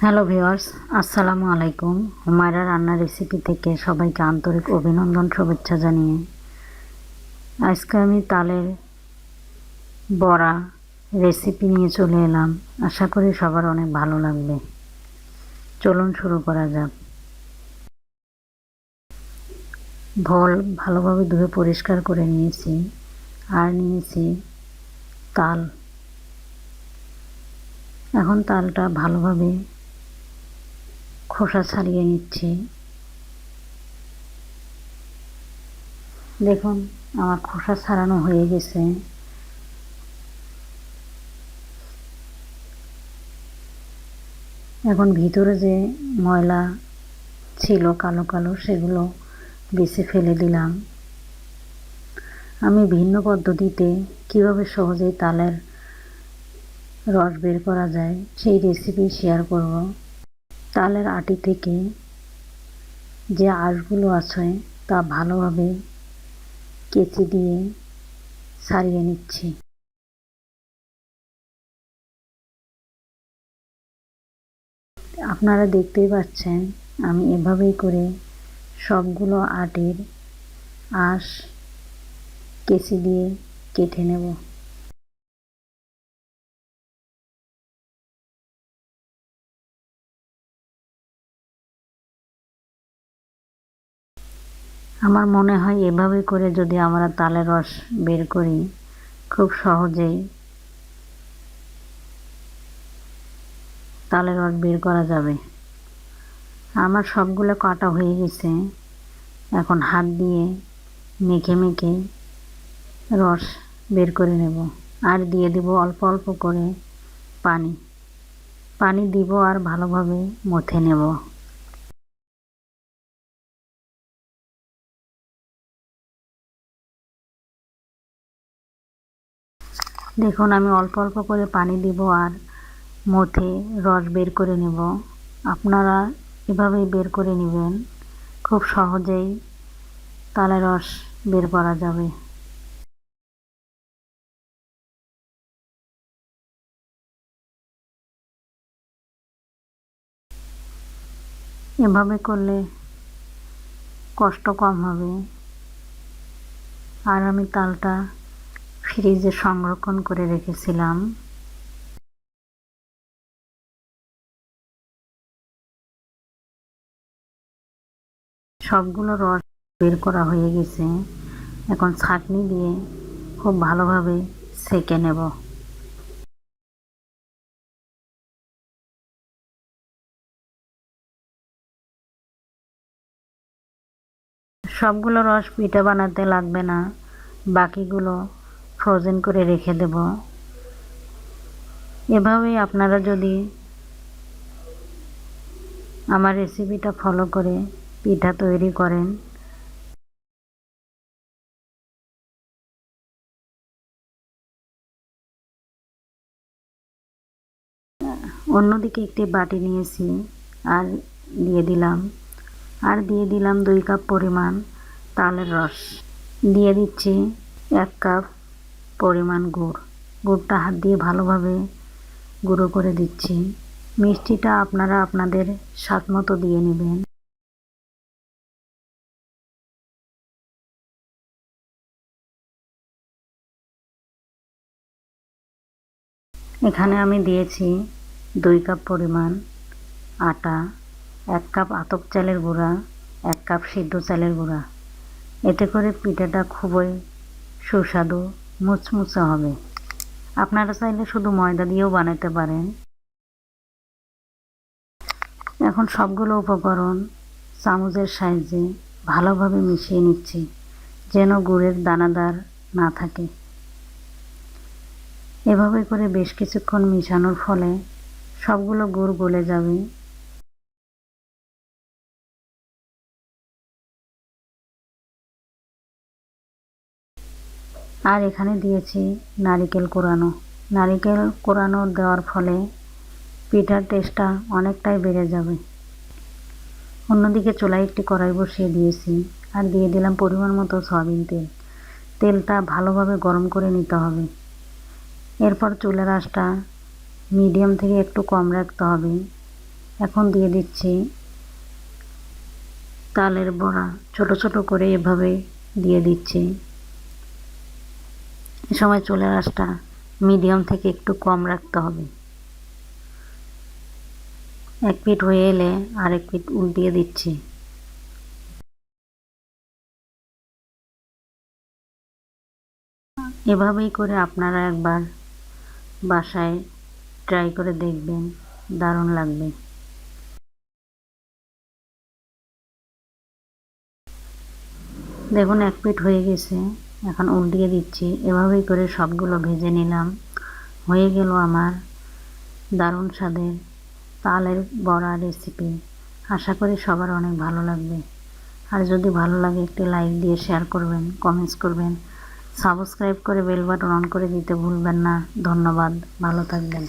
Hello viewers আসসালামু আলাইকুম। হুমায়রা রান্নার রেসিপি থেকে সবাইকে আন্তরিক অভিনন্দন, শুভেচ্ছা জানিয়ে। আজকে আমি তালের বড়া রেসিপি নিয়ে চলে এলাম। আশা করি সবার অনেক ভালো লাগবে। চলুন শুরু করা যাক। ভল ভালোভাবে ধুয়ে পরিষ্কার করে নিয়েছি। আর নিয়েছি তাল। এখন তালটা ভালোভাবে খোসা ছাড়িয়ে নিচ্ছি। দেখুন, আমার খোসা ছাড়ানো হয়ে গেছে। এখন ভিতরে যে ময়লা ছিল কালো কালো, সেগুলো বেছে ফেলে দিলাম। আমি ভিন্ন পদ্ধতিতে কীভাবে সহজেই তালের রস বের করা যায়, সেই রেসিপি শেয়ার করব। তালের আটি থেকে যে আঁশগুলো আছে তা ভালোভাবে কেচি দিয়ে সারিয়ে নিচ্ছি। আপনারা দেখতেই পাচ্ছেন, আমি এভাবেই করে সবগুলো আটির আঁশ কেচি দিয়ে কেটে নেব। আমার মনে হয় এভাবে করে যদি আমরা তালের রস বের করি, খুব সহজেই তালের রস বের করা যাবে। আমার সবগুলো কাটা হয়ে গেছে। এখন হাত দিয়ে মেখে মেখে রস বের করে নেব। আর দিয়ে দিব অল্প অল্প করে পানি। পানি দিব আর ভালোভাবে মথে নেব। দেখুন, আমি অল্প অল্প করে পানি দিব আর মথে রস বের করে নেব। আপনারা এভাবেই বের করে নেবেন। খুব সহজেই তালে রস বের করা যাবে। এভাবে করলে কষ্ট কম হবে। আর আমি তালটা ফ্রিজে সংরক্ষণ করে রেখেছিলাম। সবগুলো রস বের করা হয়ে গেছে। এখন ছাঁকনি দিয়ে খুব ভালোভাবে সেকে নেব। সবগুলো রস পিঠা বানাতে লাগবে না। বাকিগুলো ফ্রোজেন করে রেখে দেব। এভাবেই আপনারা যদি আমার রেসিপিটা ফলো করে পিঠা তৈরি করেন। অন্যদিকে একটি বাটি নিয়েছি আর দিয়ে দিলাম। আর দিয়ে দিলাম দুই কাপ পরিমাণ তালের রস। দিয়ে দিচ্ছি এক কাপ পরিমাণ গুড়। গুড়টা হাত দিয়ে ভালোভাবে গুঁড়ো করে দিচ্ছি। মিষ্টিটা আপনারা আপনাদের স্বাদ মতো দিয়ে নেবেন। এখানে আমি দিয়েছি দুই কাপ পরিমাণ আটা, এক কাপ আতপ চালের গুঁড়া, এক কাপ সিদ্ধ চালের গুঁড়া। এতে করে পিঠাটা খুবই সুস্বাদু মুচমুচে হবে। আপনারা চাইলে শুধু ময়দা দিয়েও বানাতে পারেন। এখন সবগুলো উপকরণ চামচের সাহায্যে ভালোভাবে মিশিয়ে নিচ্ছি, যেন গুড়ের দানাদার না থাকে। এভাবে করে বেশ কিছুক্ষণ মিশানোর ফলে সবগুলো গুড় গলে যাবে। আর এখানে দিয়েছি নারিকেল কোরানো। নারিকেল কোরানো দেওয়ার ফলে পিঠার টেস্টটা অনেকটাই বেড়ে যাবে। অন্যদিকে চুলায় একটি কড়াই বসিয়ে দিয়েছি আর দিয়ে দিলাম পরিমাণ মতো সয়াবিন তেল। তেলটা ভালোভাবে গরম করে নিতে হবে। এরপর চুলের আঁচটা মিডিয়াম থেকে একটু কম রাখতে হবে। এখন দিয়ে দিচ্ছি তালের বড়া। ছোট ছোট করে এভাবে দিয়ে দিচ্ছি। এ সময় চুলের আঁচটা মিডিয়াম থেকে একটু কম রাখতে হবে। এক পিঠ হয়ে এলে আরেক পিঠ উল্টিয়ে দিচ্ছি। এভাবেই করে আপনারা একবার বাসায় ট্রাই করে দেখবেন, দারুণ লাগবে। দেখুন, এক পিঠ হয়ে গেছে। এখন উল্টিয়ে দিচ্ছি। এভাবেই করে সবগুলো ভেজে নিলাম। হয়ে গেল আমার দারুণ স্বাদের তালের বড়া রেসিপি আশা করি সবার অনেক ভালো লাগবে। আর যদি ভালো লাগে একটি লাইক দিয়ে শেয়ার করবেন কমেন্টস করবেন। সাবস্ক্রাইব করে বেল বাটন অন করে দিতে ভুলবেন না। ধন্যবাদ। ভালো থাকবেন।